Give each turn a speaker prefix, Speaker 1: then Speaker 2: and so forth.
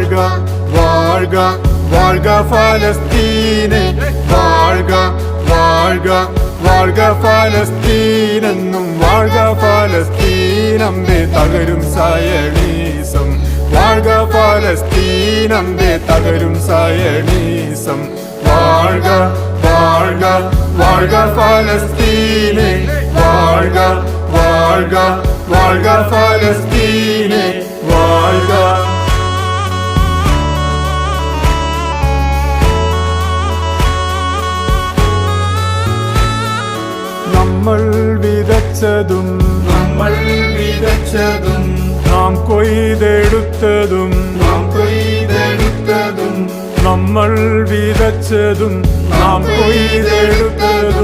Speaker 1: வாழ்க வாழ்க வாழ்க ഫലസ്തീനെ வாழ்க வாழ்க வாழ்க ഫലസ്തീനെന്നും வாழ்க ഫലസ്തീനമ്പേ തകരും സയണീസം வாழ்க ഫലസ്തീനമ്പേ തകരും സയണീസം வாழ்க வாழ்க வாழ்க ഫലസ്തീനെ வாழ்க வாழ்க வாழ்க ഫലസ്തീനെ നമ്മൾ വിതച്ചതും
Speaker 2: നമ്മൾ വിതച്ചതും
Speaker 1: നാം കൊയ്തെടുത്തതും
Speaker 2: നാം കൊയ്തെടുത്തതും
Speaker 1: നമ്മൾ വിതച്ചതും നാം കൊയ്തെടുത്തതും